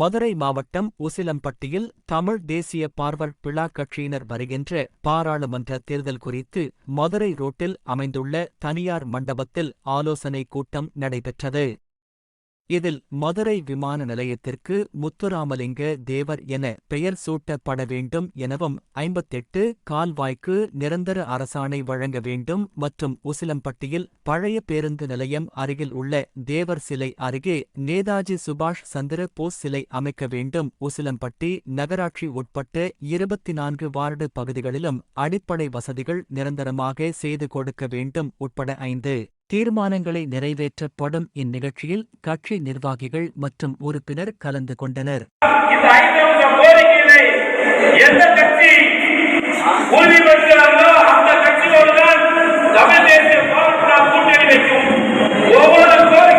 மதுரை மாவட்டம் உசிலம்பட்டியில் தமிழ் தேசிய பார்வர் பிழா கட்சியினர் வருகின்ற பாராளுமன்ற தேர்தல் குறித்து மதுரை ரோட்டில் அமைந்துள்ள தனியார் மண்டபத்தில் ஆலோசனைக் கூட்டம் நடைபெற்றது. இதில் மதுரை விமான நிலையத்திற்கு முத்துராமலிங்க தேவர் என பெயர் சூட்டப்பட வேண்டும் எனவும் ஐம்பத்தெட்டு கால்வாய்க்கு நிரந்தர அரசாணை வழங்க வேண்டும் மற்றும் உசிலம்பட்டியில் பழைய பேருந்து நிலையம் அருகில் உள்ள தேவர் சிலை அருகே நேதாஜி சுபாஷ் சந்திர போஸ் சிலை அமைக்க வேண்டும். உசிலம்பட்டி நகராட்சி உட்பட்ட இருபத்தி நான்கு வார்டு பகுதிகளிலும் அடிப்படை வசதிகள் நிரந்தரமாக செய்து கொடுக்க வேண்டும் உட்பட ஐந்து. தீர்மானங்களை நிறைவேற்றப்படும் இந்நிகழ்ச்சியில் கட்சி நிர்வாகிகள் மற்றும் உறுப்பினர் கலந்து கொண்டனர். ஒவ்வொரு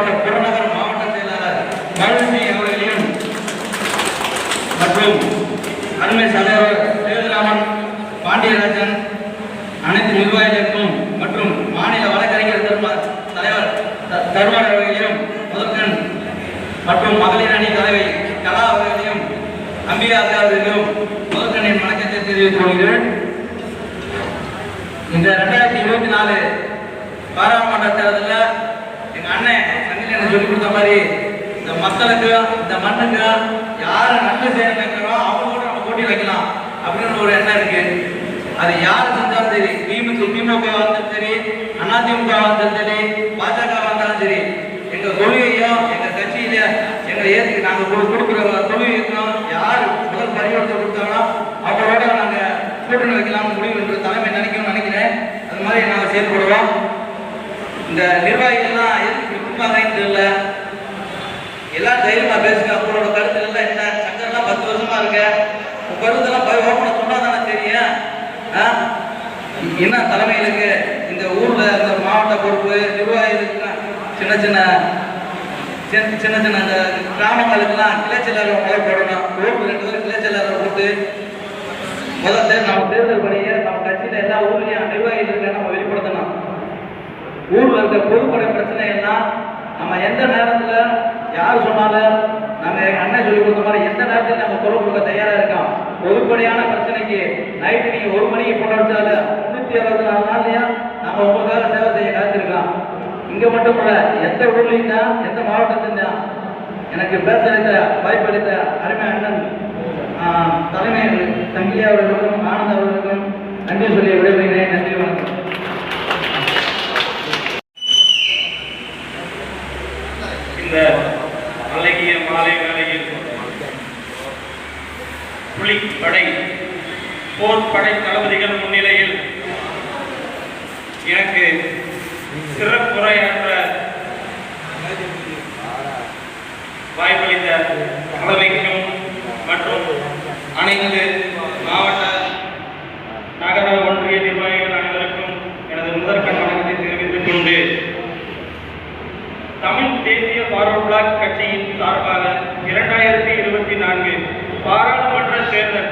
மதுரை மாவட்ட புறநகர் மாவட்ட செயலாளர் பழனி அவர்களையும் மற்றும் அருமை தலைவர் சேதுராமன் பாண்டியராஜன் அனைத்து நிர்வாகிகளுக்கும் மற்றும் மாநில வழக்கறிஞர் தலைவர் த- தருமன் அவர்களையும் முதற்கண் மற்றும் மகளிர் அணி தலைவை கலா அவர்களையும் அம்பிகா அவர்களையும் முதற்கண்ணின் வணக்கத்தை தெரிவித்துக் கொள்கிறேன். இந்த ரெண்டாயிரத்தி இருபத்தி நாலு பாராளுமன்ற தேர்தலில் அண்ணே அண்ணன் எனக்கு சொல்லிக் கொடுத்த மாதிரி இந்த மக்களுக்கு இந்த மண்ணுக்கு யாரை நன்மை செய்ய நினைக்கிறோம் அவங்க கூட நம்ம போட்டி வைக்கலாம் அப்படின்னு ஒரு எண்ணம் இருக்கு. அது யார் செஞ்சாலும் சரி திமுக திமுக வந்தாலும் சரி அதிமுக வந்தாலும் சரி பாஜக வந்தாலும் சரி எங்க கொள்கையும் எங்க கட்சியில எங்க ஏத்துக்கு நாங்க கொடுக்குற கொள்கைக்கும் யார் முதல் பரிவர்த்தனை கொடுத்தாங்களோ அவங்களோட நாங்க கூட்டணி வைக்கலாம் முடிவு என்று தலைமை நினைக்கணும்னு நினைக்கிறேன். அது மாதிரி நாங்க செயல்படுவோம். இந்த நிர்வாகி தைரியமா பேசுங்க. உங்களோட கருத்து எல்லாம் என்ன? சங்கர்லாம் பத்து வருஷமா இருக்க. உங்க கருத்தெல்லாம் போய் ஓப்பன சொன்னா தானே தெரியும். ஆ? என்ன தலைமையிலுக்கு இந்த ஊர்ல இந்த மாவட்ட பொறுப்பு நிர்வாகிகளுக்கு சின்ன சின்ன சின்ன சின்ன சின்ன இந்த கிராமங்களுக்கெல்லாம் கிளைச்செல்லாளர் முறை போடணும். ஊருக்கு ரெண்டு பேரும் கிளைச்செல்லாளர் போட்டு முதல்ல நம்ம தேர்தல் பணியை நம்ம கட்சியில எல்லா ஊர்லயும் நிர்வாகிகள் இருக்க நம்ம வெளிப்படுத்தணும். ஊர்ல இருக்க பொதுப்படை பிரச்சனை எல்லாம் நம்ம எந்த நேரத்துல யார் சொன்னாலும் நாங்க எங்க அண்ணன் சொல்லி கொடுத்த மாதிரி எந்த நேரத்தில் நம்ம குரல் கொடுக்க தயாரா இருக்கோம். பொதுப்படியான பிரச்சனைக்கு நைட்டு நீங்க ஒரு மணிக்கு போன வச்சாலும் முன்னூத்தி அறுபத்தி நாலு நாள்லயா நம்ம உங்களுக்காக சேவை செய்ய காத்திருக்கலாம் இங்க மட்டும் இல்ல எந்த ஊர்லயும் தான் எந்த மாவட்டத்திலும் தான் எனக்கு பேசளித்த வாய்ப்பளித்த அருமை அண்ணன் தலைமை தங்கிலி அவர்களுக்கும் ஆனந்த் அவர்களுக்கும் நன்றி சொல்லி விடைபெறுகிறேன். நன்றி வணக்கம் இந்த அழகிய மாலை வேளையில் புலிப்படை போர் தளபதிகள் முன்னிலையில் எனக்கு சிறப்புரை என்ற வாய்ப்பளித்த தலைமைக்கும் மற்றும் அனைத்து மாவட்ட நகர ஒன்றிய நிர்வாகிகள் அனைவருக்கும் எனது முதற்கண் வணக்கத்தை தெரிவித்துக் கொண்டு தமிழ் தேசிய ஃபார்வர்ட் பிளாக் கட்சியின் சார்பாக இரண்டாயிரத்தி இருபத்தி நான்கு பாராளுமன்ற தேர்தல்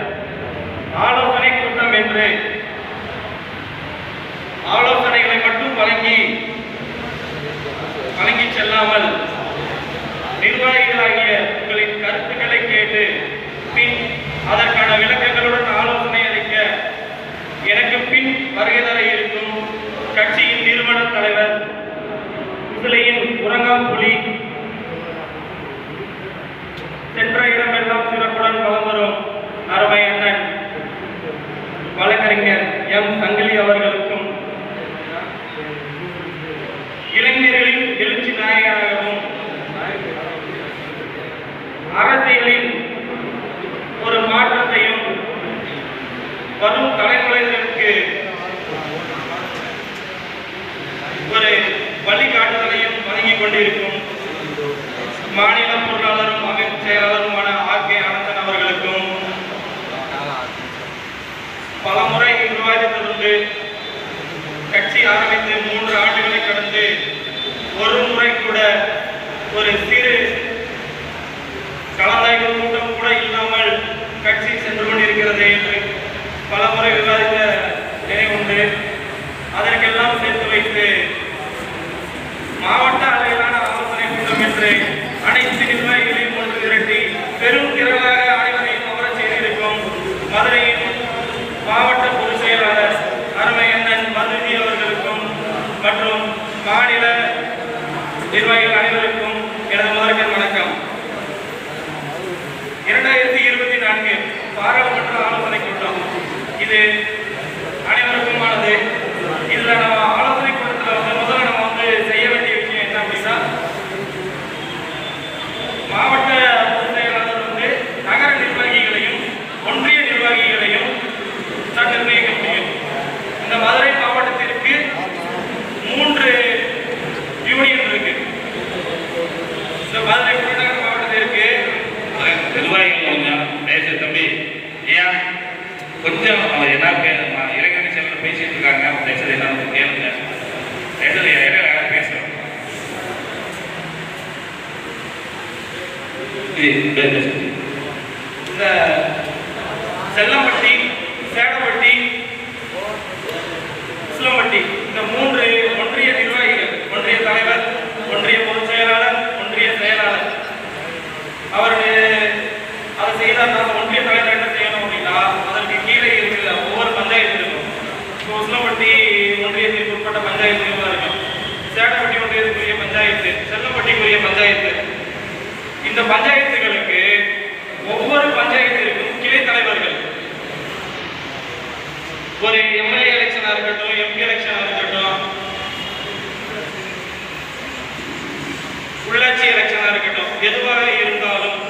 ஆலோசனை கூட்டம் என்று ஆலோசனைகளை மட்டும் வழங்கி வழங்கி செல்லாமல் நிர்வாகிகளாகிய உங்களின் கருத்துக்களை கேட்டு பின் அதற்கான விளக்கங்கள் ஆலோசனை அளிக்க எனக்கு பின் வருகை தர இருக்கும் கட்சியின் நிறுவன தலைவர் விசிலையின் உறங்காம் புலி. சென்ற இடமெல்லாம் சிறப்புடன் வலம் வரும் அருமை அண்ணன் வழக்கறிஞர் எம். சங்கிலி அவர்களுக்கும். இளைஞர்களின் எழுச்சி நாயகராக கட்சி ஆரம்பித்து மூன்று ஆண்டுகளை கடந்து ஒரு முறை கூட ஒரு சிறு கலந்தாய்வு கூட்டம் கூட இல்லாமல் கட்சி சென்று கொண்டிருக்கிறது என்று பல முறை விவாதித்த நினைவுண்டு அதற்கெல்லாம் சேர்த்து வைத்து மாவட்ட அளவிலான ஆலோசனை கூட்டம் என்று அனைத்து நிர்வாகிகளையும் ஒன்று திரட்டி பெரும் திரளாக அனைவரையும் அமர செய்திருக்கும் மதுரையின் மாவட்ட பொதுச் செயலாளர் அருமை அண்ணன் மதுதி அவர்களுக்கும் மற்றும் மாநில நிர்வாகிகள் அனைவருக்கும் எனது முதற்கண் வணக்கம். இரண்டாயிரத்தி இருபத்தி நான்கு பாராளுமன்ற ஆலோசனை கூட்டம். இது அனைவருக்குமானது. இதில் நம்ம ஆலோசனை கூட்டத்தில் வந்து முதல்ல நம்ம வந்து செய்ய வேண்டிய விஷயம் என்ன அப்படின்னா மாவட்ட பொதுச் செயலாளர் வந்து நகர நிர்வாகிகளையும் ஒன்றிய நிர்வாகிகளையும் தான் நிர்ணயிக்க முடியும் இந்த மதுரை மாவட்டத்திற்கு மூன்று யூனியன் இருக்கு இந்த மதுரை புறநகர் மாவட்டத்திற்கு நிர்வாகிகள் கொஞ்சம் பேச தம்பி ஏன் கொஞ்சம் அவங்க என்ன பே- ம- இளைஞரணி இருக்காங்க அவங்க பேசுறது என்னன்னு கேளுங்க. பேசுறது இடையில யாரும் பேசுறோம். இது பே- பேசுங்க இந்த செல்லம்பட்டி சேடப்பட்டி உசிலம்பட்டி இந்த மூன்று ஒன்றிய நிர்வாகிகள் ஒன்றிய தலைவர் ஒன்றிய பொதுச் செயலாளர் ஒன்றிய செயலாளர். அவர் செய்தால் அந்த ஒன்றிய தலைவர் என்ன செய்யணும் அப்படின்னா அதற்கு கீழே இருக்கிற ஒவ்வொரு பஞ்சாயத்து இருக்கும் செல்லம்பட்டி ஒன்றியத்திற்கு உட்பட்ட பஞ்சாயத்து இருக்கும் சேடப்பட்டி ஒன்றியத்துக்குரிய பஞ்சாயத்து செல்லம்பட்டிக்குரிய பஞ்சாயத்து. இந்த பஞ்சாயத்துகளுக்கு ஒவ்வொரு பஞ்சாயத்திற்கும் கிளை தலைவர்கள். ஒரு எம்எல்ஏ எலெக்ஷனா இருக்கட்டும் எம்பி எலெக்ஷனா இருக்கட்டும் உள்ளாட்சி எலெக்ஷனா இருக்கட்டும் எதுவாக இருந்தாலும்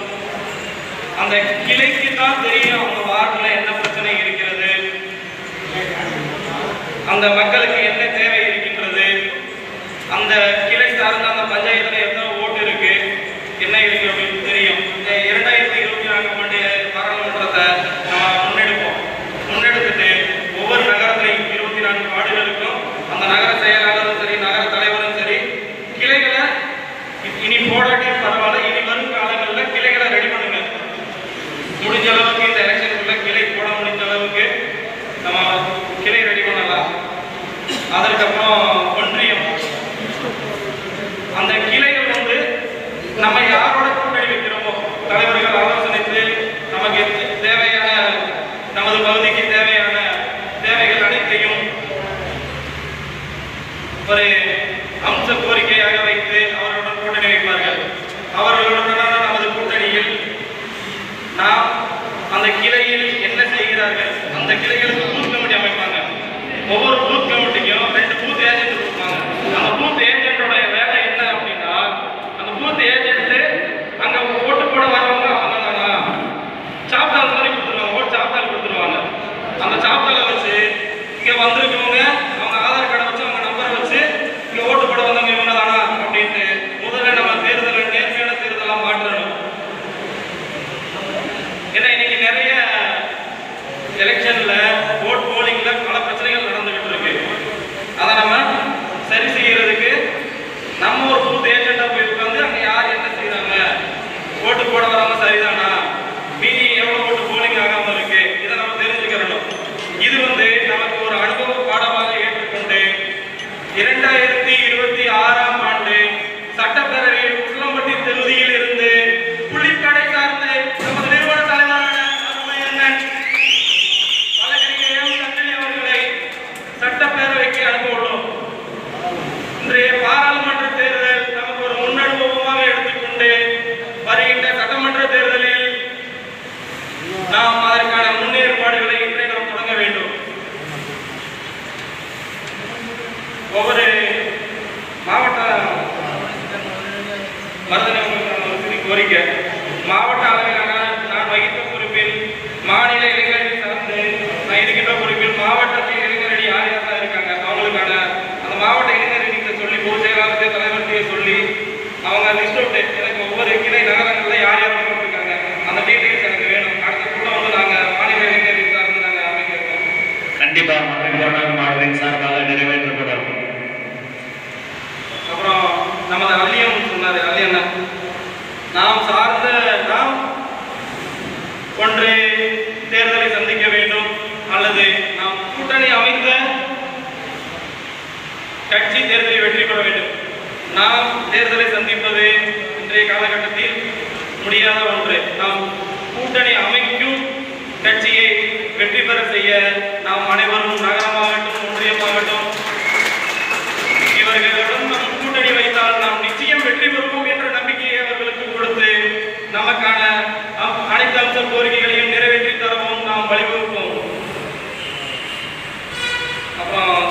அந்த கிளைக்கு தான் தெரியும் அவங்க வார்டில் என்ன பிரச்சனை இருக்கு. அந்த மக்களுக்கு என்ன தேவை இருக்கின்றது? அந்த கிளை சார்ந்த அந்த பஞ்சாயத்தில் எத்தனை ஓட்டு இருக்கு? என்ன இருக்கு? ஒரு அம்ச கோரிக்கையாக வைத்து அவர்களுடன் கூட்டணி வைப்பார்கள். அவர்களுடனான நமது கூட்டணியில் நாம் அந்த கிளையில் என்ன செய்கிறார்கள்? அந்த கிளைகளுக்கு பூத் கமிட்டி அமைப்பாங்க. ஒவ்வொரு பூத் கமிட்டிக்கும் ரெண்டு பூத் ஏஜென்ட் இருப்பாங்க அந்த பூத் ஏஜென்ட்டோட வேலை என்ன அப்படின்னா அந்த பூத் ஏஜென்ட் அங்க ஓட்டு போட வரவங்க அவங்க தானா சாப்டால் மாதிரி கொடுத்துருவாங்க ஓட்டு சாப்டால் கொடுத்துருவாங்க அந்த சாப்டாலை வச்சு இங்க வந்திருக்கவங்க அவங்க ஆதார் கார்டை வச்சு அவங்க நம்பரை வச்சு இங்க ஓட்டு போட வந்தவங்க இவங்க தானா அப்படின்ட்டு முதல்ல நம்ம தேர்தலை நேர்மையான தேர்தலா மாற்றணும் ஏன்னா இன்னைக்கு நிறைய எலெக்ஷன்ல ஓட் போலிங்ல பல பிரச்சனைகள் நடந்துகிட்டு இருக்கு அதை நம்ம சரி செய்யறதுக்கு நம்ம ஒரு பூத் ஏஜென்டா போய் உட்காந்து அங்க யார் என்ன செய்றாங்க ஓட்டு போட வரவங்க சரிதானா மீதி எவ்வளவு ஓட்டு போலிங் ஆகாம இருக்கு இதை நம்ம தெரிஞ்சுக்கிறணும் இது வந்து நமக்கு ஒரு அனுபவ பாடமாக ஏற்றுக்கொண்டு இரண்டாயிரத்தி இருபத்தி ஆறாம் ஆண்டு சட்டப்பேரவையில் உசிலம்பட்டி தொகுதியில் இருந்து புலிப்படை சார்ந்து நமது நிறுவன தலைவரான அருமை அண்ணன் வழக்கறிஞர் எம். சஞ்சலி அவர்களை சட்டப்பேரவைக்கு அனுப்ப உள்ளோம் இன்றைய பாராளுமன்ற தேர்தல் நமக்கு ஒரு முன்னனுபவமாக எடுத்துக்கொண்டு வருகின்ற சட்டமன்ற தேர்தலில் நாம் அதற்கான முன்னேற்பாடுகளை இன்றே நாம் தொடங்க வேண்டும் ஒவ்வொரு மாவட்ட மருதனை உங்களுக்கு கோரிக்கை. மாவட்ட அளவிலான நான் வகித்த பொறுப்பில் மாநில இளைஞர்கள் சார்ந்து நான் இருக்கின்ற பொறுப்பில் மாவட்டத்தில் இளைஞரணி யார் யாரெல்லாம் இருக்காங்க? அவங்களுக்கான அந்த மாவட்ட இளைஞரணிகிட்ட சொல்லி பொதுச் செயலாளர்கிட்ட தலைவர்கிட்ட சொல்லி அவங்க லிஸ்ட் அவுட் எனக்கு ஒவ்வொரு கிளை நகரங்களில் யார் யார் இருக்காங்க அந்த டீட்டெயில்ஸ் எனக்கு வேணும். அடுத்தக்குள்ள வந்து நாங்கள் மாநில இளைஞர்கள் சார்ந்து நாங்கள் அமைக்கிறோம் கண்டிப்பா கட்சி தேர்தலில் வெற்றி பெற வேண்டும். நாம் தேர்தலை சந்திப்பது இன்றைய காலகட்டத்தில் முடியாத ஒன்று. நாம் கூட்டணி அமைக்கும் கட்சியை வெற்றி பெற செய்ய நாம் அனைவரும் நகரமாகட்டும் ஒன்றியமாகட்டும் இவர்களுடன் நம் கூட்டணி வைத்தால் நாம் நிச்சயம் வெற்றி பெறுவோம் என்ற நம்பிக்கையை அவர்களுக்கு கொடுத்து நமக்கான அனைத்து அம்ச கோரிக்கைகளையும் நிறைவேற்றி தரவும் நாம் வழிவகுப்போம். அப்புறம்